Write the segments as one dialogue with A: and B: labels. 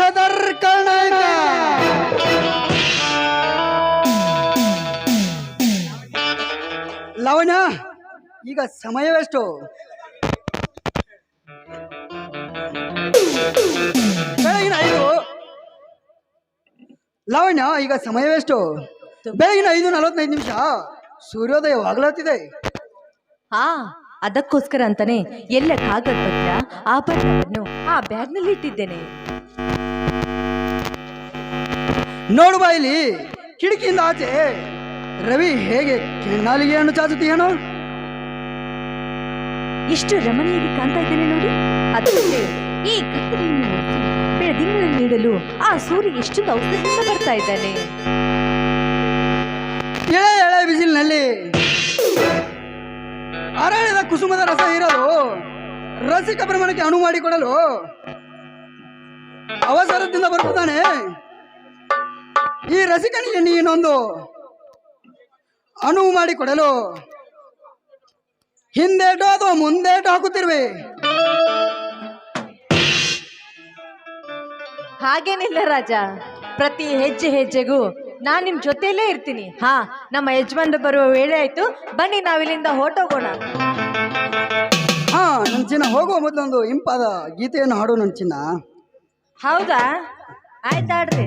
A: ಖದರ್ ಲವಣ ಈಗ ಸಮಯವೆಷ್ಟು? ಬೆಳಗಿನ ಐದು. ಲವಣ ಈಗ ಸಮಯವೆಷ್ಟು? ಬೆಳಗಿನ ಐದು ನಲವತ್ತೈದು ನಿಮಿಷ. ಸೂರ್ಯೋದಯ ವಾಗ್ಲತ್ತಿದೆ.
B: ಹಾ, ಅದಕ್ಕೋಸ್ಕರ ಅಂತಾನೆ ಎಲ್ಲ ಕಾಗದ ಪತ್ರ ಆಭರಣವನ್ನು ಆ ಬ್ಯಾಗ್ನಲ್ಲಿ ಇಟ್ಟಿದ್ದೇನೆ.
A: ನೋಡು ಬಾ ಇಲ್ಲಿ ಕಿಟಕಿಯಿಂದ ಆಚೆ ರವಿ ಹೇಗೆ ಕೆನ್ನಾಲಿಗೆಯನ್ನು ಚಾಚುತ್ತೀಯನೋ?
B: ಇಷ್ಟು ರಮಣೀಯವಾಗಿ ಕಾಣ್ತಾ ಇದ್ದೇನೆ ನೋಡಿ. ಅದಕ್ಕೆ ಈ ಕತ್ತಲೆಯನ್ನು ಬೆಳದಿಂಗಳನ್ನು ನೀಡಲು ಆ ಸೂರ್ಯ ಎಷ್ಟು ಔಷಧಿಯಿಂದ ಬರ್ತಾ ಇದ್ದಾನೆ.
A: ಎಳೆ ಎಳೆ ಬಿಸಿಲಿನಲ್ಲಿ ಅರಳಿದ ಕುಸುಮದ ರಸ ಇರಲು ರಸಿಕ ಪ್ರಮಾಣಕ್ಕೆ ಅಣು ಮಾಡಿಕೊಡಲು ಅವಸರದಿಂದ ಬರುತ್ತಾನೆ. ಈ ರಸಿಕನಿಗೆ ನೀನೊಂದು ಅನುವು ಮಾಡಿಕೊಡಲು ಹಿಂದೇಟು ಅಥವಾ ಮುಂದೇಟು ಹಾಕುತ್ತಿರುವೆ.
B: ಹಾಗೇನಿಲ್ಲ ರಾಜ ಪ್ರತಿ ಹೆಜ್ಜೆ ಹೆಜ್ಜೆಗೂ ನಾನು ನಿಮ್ ಜೊತೆಯಲ್ಲೇ ಇರ್ತೀನಿ. ಹಾ ನಮ್ಮ ಯಜಮಾನ್ರು ಬರುವ ವೇಳೆ ಆಯ್ತು ಬನ್ನಿ ನಾವಿಲ್ಲಿಂದ ಹೊರಟೋಗೋಣ.
A: ಹಾ ನನ್ನ ಚಿನ್ನ ಹೋಗುವ ಮೊದಲೊಂದು ಇಂಪಾದ ಗೀತೆಯನ್ನು ಹಾಡು ನನ್ನ ಚಿನ್ನ.
B: ಹೌದಾ? ಆಯ್ತು ಆಡ್ರಿ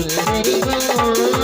B: Thank you.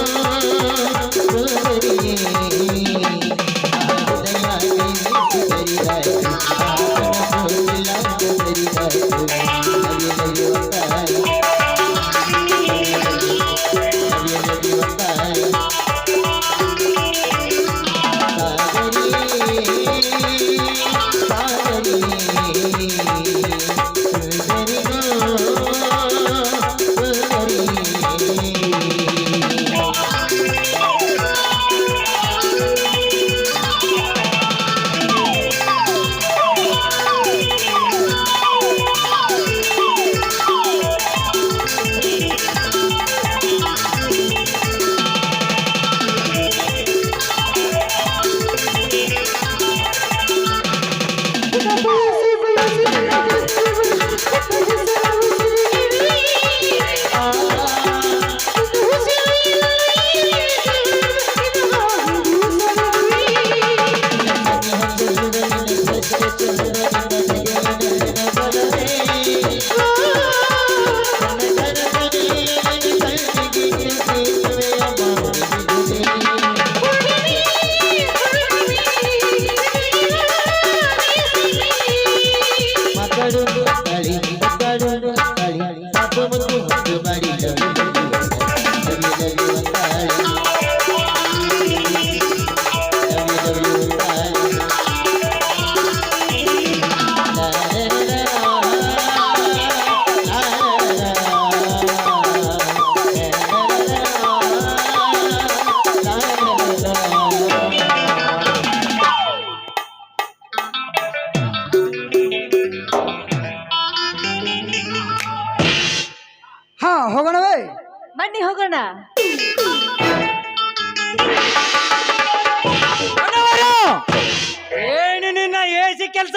C: ಏನು ನಿನ್ನ ಏಸಿ ಕೆಲಸ?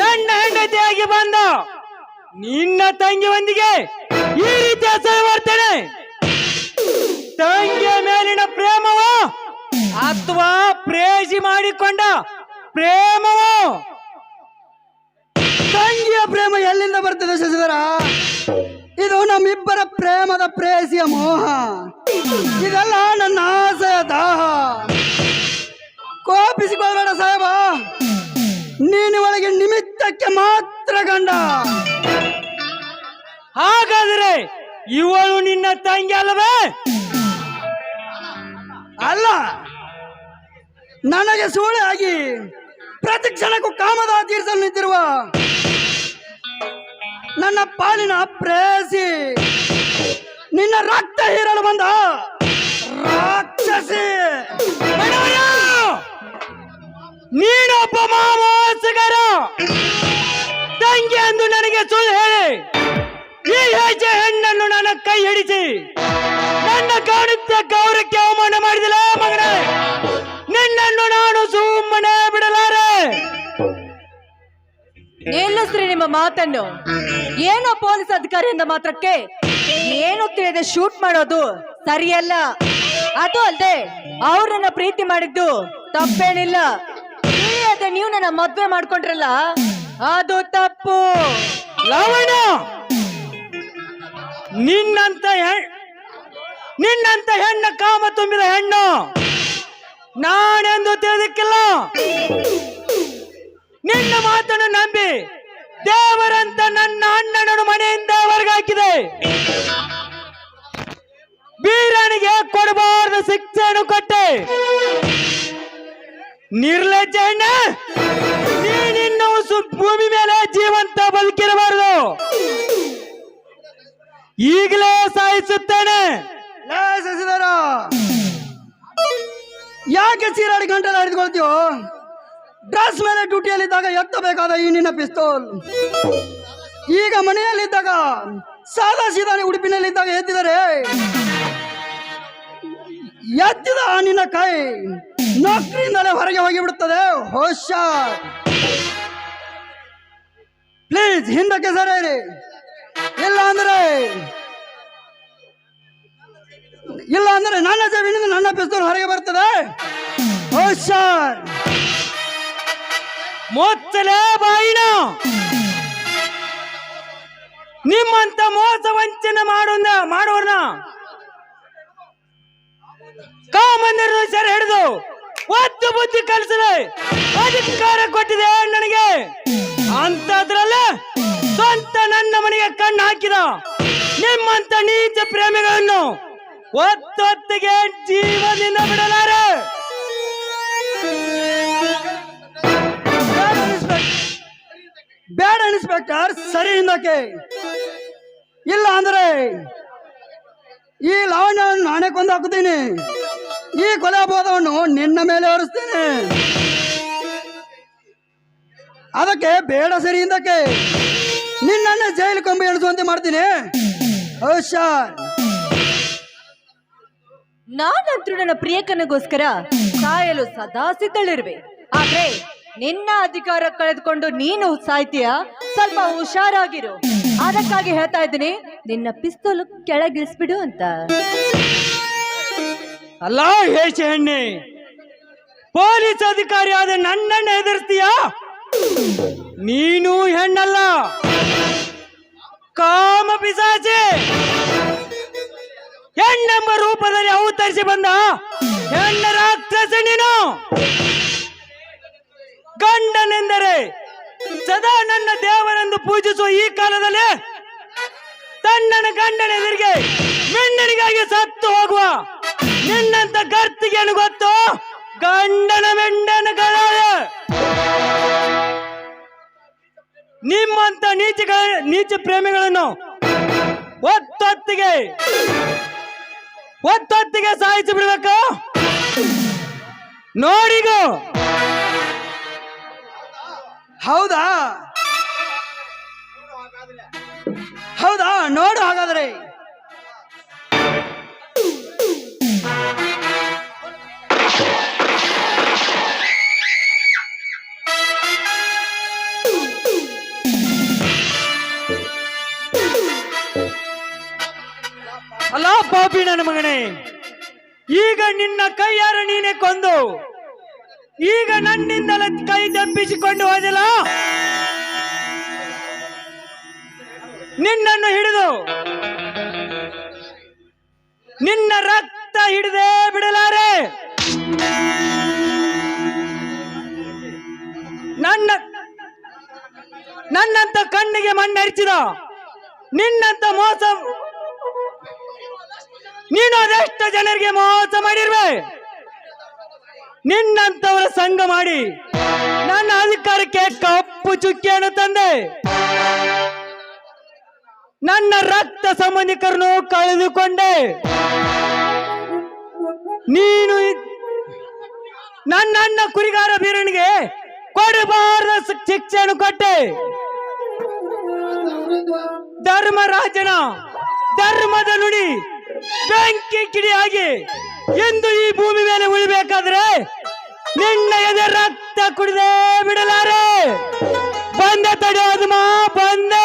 C: ನನ್ನ ಹೆಂಡತಿಯಾಗಿ ಬಂದ ನಿನ್ನ ತಂಗಿ ಒಂದಿಗೆ ಈ ರೀತಿ ಅಸಹ್ಯ ಮಾಡ್ತೇನೆ ತಂಗಿಯ ಮೇಲಿನ ಪ್ರೇಮವ ಅಥವಾ ಪ್ರೇಸಿ ಮಾಡಿಕೊಂಡ ಪ್ರೇಮವ?
A: ತಂಗಿಯ ಪ್ರೇಮ ಎಲ್ಲಿಂದ ಬರ್ತದೆ ಶಶಿಧರ? ಇದು ನಮ್ಮಿಬ್ಬರ ಪ್ರೇಮದ ಪ್ರೇಸಿಯ ಮೋಹ. ಇದೆಲ್ಲ ನನ್ನ ಆಸೆಯ ದಾಹ. ಕೋಪಿಸಿಕೊಳ್ಳಬೇಡ ಸಾಹೇಬ. ನೀನು ಒಳಗೆ ನಿಮಿತ್ತಕ್ಕೆ ಮಾತ್ರ ಗಂಡ.
C: ಹಾಗಾದ್ರೆ ಇವಳು ನಿನ್ನ ತಂಗಿ ಅಲ್ಲವೇ?
A: ಅಲ್ಲ. ನನಗೆ ಸೂಳೆ ಆಗಿ ಪ್ರತಿ ಕ್ಷಣಕ್ಕೂ ಕಾಮದ ತೀರ್ಸಲು ನಿಂತಿರುವ ನನ್ನ ಪಾಲಿನ ಪ್ರೇಸಿ ನಿನ್ನ ರಕ್ತ ಹೀರಲು ಬಂದ ರಾಕ್ಷಸಿ!
C: ನೀನೊಬ್ಬ ಮಾಮೋಸಗಾರ. ತಂಗಿ ಎಂದು ನನಗೆ ಸುಳ್ಳು ಹೇಳಿ. ಈ ಹೆಜ್ಜೆ ಹೆಣ್ಣನ್ನು ನನ್ನ ಕೈ ಹಿಡಿಸಿ. ನನ್ನ ಕಾಣುತ್ತ ಗೌರವಕ್ಕೆ ಅವಮಾನ ಮಾಡಿದಿಲ್ಲ ಮಗನೇ. ನಿನ್ನನ್ನು ನಾನು ಸುಮ್ಮನೆ ಬಿಡಲಾರೆ.
B: ನಿಲ್ಲಿಸ್ರಿ ನಿಮ್ಮ ಮಾತನ್ನು? ಏನೋ ಪೊಲೀಸ್ ಅಧಿಕಾರಿ ಎಂದ ಮಾತ್ರಕ್ಕೆ ಏನು ತಿಳಿದೆ ಶೂಟ್ ಮಾಡೋದು ಸರಿಯಲ್ಲ. ಅದು ಅಲ್ಲದೆ ಅವ್ರನ್ನ ಪ್ರೀತಿ ಮಾಡಿದ್ದು ತಪ್ಪೇನಿಲ್ಲ. ತಿಳಿಯದೆ ನೀವು ನನ್ನ ಮದ್ವೆ ಮಾಡ್ಕೊಂಡ್ರಲ್ಲ, ಅದು ತಪ್ಪು.
C: ಲವಣ ನಿನ್ನಂತ ನಿನ್ನಂತ ಹೆಣ್ಣ ಕಾಮ ತುಂಬಿದ ಹೆಣ್ಣು ನಾನೆಂದು ತಿಳಿದಕ್ಕಿಲ್ಲ. ನಿನ್ನ ಮಾತನ್ನು ನಂಬಿ ದೇವರಂತ ನನ್ನ ಅಣ್ಣನನ್ನು ಮನೆಯಿಂದ ಹೊರಗಾಕಿದೆ. ಬೀರನಿಗೆ ಕೊಡಬಾರದು ಶಿಕ್ಷಣ ಕೊಟ್ಟೆ. ನಿರ್ಲಜ್ಜ ನೀನಿನ್ನು ಭೂಮಿ ಮೇಲೆ ಜೀವಂತ ಬದುಕಿರಬಾರದು. ಈಗಲೇ ಸಾಯಿಸುತ್ತೇನೆ.
A: ಯಾಕೆ ಸೀರಾಡಿ ಗಂಟೆ ಹಿಡಿದುಕೊಳ್ತೀಯೋ ಡ್ರೆಸ್ ಮೇಲೆ ಡ್ಯೂಟಿಯಲ್ಲಿದ್ದಾಗ ಎತ್ತಬೇಕಾದ ಈ ನಿನ್ನ ಪಿಸ್ತೋಲ್. ಈಗ ಮನೆಯಲ್ಲಿದ್ದಾಗ ಸಾದಾ ಸೀದಾನೆ ಉಡುಪಿನಲ್ಲಿದ್ದಾಗ ಎತ್ತಿದರೆ ಎತ್ತಿದ ಆ ನಿನ್ನ ಕೈ ನೌಕರಿಯಿಂದಲೇ ಹೊರಗೆ ಹೋಗಿ ಬಿಡುತ್ತದೆ ಹುಷಾರ್ ಪ್ಲೀಸ್, ಹಿಂದಕ್ಕೆ ಸರಿ ಇಲ್ಲ ಅಂದ್ರೆ ಇಲ್ಲ ಅಂದ್ರೆ ನನ್ನ ಜಮೀನಿಂದ ನನ್ನ ಪಿಸ್ತೂಲ್ ಹೊರಗೆ ಬರ್ತದೆ. ಹುಷಾರ್
C: ಮುಚ್ಚಲೇ ಬಾಯಿನ. ನಿಮ್ಮಂತ ಮೋಸ ವಂಚನೆ ಮಾಡೋನ ಮಾಡೋರ್ನ ಕಾಮಂದಿರ ಸೆರೆ ಹಿಡಿದು ಒತ್ತು ಬುದ್ಧಿ ಕಲಿಸಲೆ. ಅಧಿಕಾರ ಕೊಟ್ಟಿದೆ ನನಗೆ. ಅಂತದ್ರಲ್ಲ ಸ್ವಂತ ನನ್ನ ಮನೆಗೆ ಕಣ್ಣು ಹಾಕಿದ. ನಿಮ್ಮಂತ ನೀಚ ಪ್ರೇಮಿಗಳನ್ನು ಒತ್ತೊತ್ತಿಗೆ ಜೀವದಿಂದ ಬಿಡಲಾರೆ.
A: ಬೇಡ ಇನ್ಸ್ಪೆಕ್ಟರ್ ಸರಿ ಹಿಂದಕ್ಕೆ ಇಲ್ಲ ಅಂದ್ರೆ ಈ ಲಾವಣ್ಯ ನಾನೇ ಕೊಂದು ಹಾಕುತ್ತೀನಿ. ಈ ಕೊಲೆ ಬೋಧವನ್ನು ನಿನ್ನ ಮೇಲೆ ಹೊರಿಸ್ತೀನಿ. ಅದಕ್ಕೆ ಬೇಡ ಸರಿ ಹಿಂದಕ್ಕೆ ನಿನ್ನನ್ನು ಜೈಲು ಕೊಂಬಿ ಎಣಿಸುವಂತೆ ಮಾಡ್ತೀನಿ. ಹುಷಾರ್
B: ನಾನಂತೂ ನನ್ನ ಪ್ರಿಯಕನಿಗೋಸ್ಕರ ಸಾಯಲು ಸದಾ ಸಿದ್ಧಳಿರ್ಬೇಕು ಆದ್ರೆ ನಿನ್ನ ಅಧಿಕಾರ ಕಳೆದುಕೊಂಡು ನೀನು ಸಾಯ್ತೀಯ? ಸ್ವಲ್ಪ ಹುಷಾರಾಗಿರು. ಅದಕ್ಕಾಗಿ ಹೇಳ್ತಾ ಇದ್ದೀನಿ, ನಿನ್ನ ಪಿಸ್ತೂಲ್ ಕೆಳಗಿಳಿಸ್ಬಿಡು ಅಂತ.
C: ಅಲ್ಲ, ಹೇಶ ಹೆಣ್ಣೆ, ಪೊಲೀಸ್ ಅಧಿಕಾರಿ ಆದ ನನ್ನನ್ನು ಎದುರಿಸ್ತೀಯಾ ನೀನು ಹೆಣ್ಣಲ್ಲ. ಕಾಮ ಪಿಸಾಚೆ. ಹೆಣ್ಣೆಂಬ ರೂಪದಲ್ಲಿ ಅವತರಿಸಿ ಬಂದ ಹೆಣ್ಣ ರಾಕ್ಷಸ ನೀನು. ಗಂಡನೆಂದರೆ ಸದಾ ನನ್ನ ದೇವರನ್ನು ಪೂಜಿಸುವ ಈ ಕಾಲದಲ್ಲಿ ತನ್ನನ ಗಂಡನೆದುರಿಗೆ ಮೆಣ್ಣನಿಗಾಗಿ ಸತ್ತು ಹೋಗುವ ನಿನ್ನಂತ ಕರ್ತಿಗೆ ಗೊತ್ತು? ಗಂಡನ ಮೆಂಡನ ನಿಮ್ಮಂತ ನೀಚ ನೀಚ ಪ್ರೇಮಿಗಳನ್ನು ಒತ್ತೊತ್ತಿಗೆ ಒತ್ತೊತ್ತಿಗೆ ಸಾಯಿಸಿ ಬಿಡ್ಬೇಕು ನೋಡಿಗೋ
A: ಹೌದಾ? ಹೌದಾ? ನೋಡು ಹಾಗಾದ್ರೆ.
C: ಅಲ್ಲ ಪಾಪಿ ನನ್ನ ಮಗನೇ ಈಗ ನಿನ್ನ ಕೈಯಾರ ನೀನೆ ಕೊಂದು. ಈಗ ನನ್ನಿಂದಲೇ ಕೈ ತಪ್ಪಿಸಿಕೊಂಡು ಹೋದಿಲ್ಲ? ನಿನ್ನನ್ನು ಹಿಡಿದು ನಿನ್ನ ರಕ್ತ ಹಿಡಿದೇ ಬಿಡಲಾರೆ. ನನ್ನ ನನ್ನಂತ ಕಣ್ಣಿಗೆ ಮಣ್ಣರಿಚಿದ ನಿನ್ನಂತ ಮೋಸ ನೀನು ಅದೆಷ್ಟು ಜನರಿಗೆ ಮೋಸ ಮಾಡಿರ್ವೆ? ನಿನ್ನಂತವರ ಸಂಘ ಮಾಡಿ ನನ್ನ ಅಧಿಕಾರಕ್ಕೆ ಕಪ್ಪು ಚುಕ್ಕಿಯನ್ನು ತಂದೆ. ನನ್ನ ರಕ್ತ ಸಂಬಂಧಿಕರನ್ನು ಕಳೆದುಕೊಂಡೆ. ನೀನು ನನ್ನ ಕುರಿಗಾರ ಬೀರನಿಗೆ ಕೊಡಬಾರದ ಶಿಕ್ಷೆಯನ್ನು ಕೊಟ್ಟೆ. ಧರ್ಮರಾಜನ ಧರ್ಮದ ನುಡಿ ಬೆಂಕಿ ಕಿಡಿಯಾಗಿ ಎಂದು ಈ ಭೂಮಿ ಮೇಲೆ ಉಳಿಬೇಕಾದ್ರೆ ನಿನ್ನ ಎದೆ ರಕ್ತ ಕುಡಿದೇ ಬಿಡಲಾರೆ. ಬಂದೆ ತಡೆಯೋದು ಮಾ ಬಂದೆ.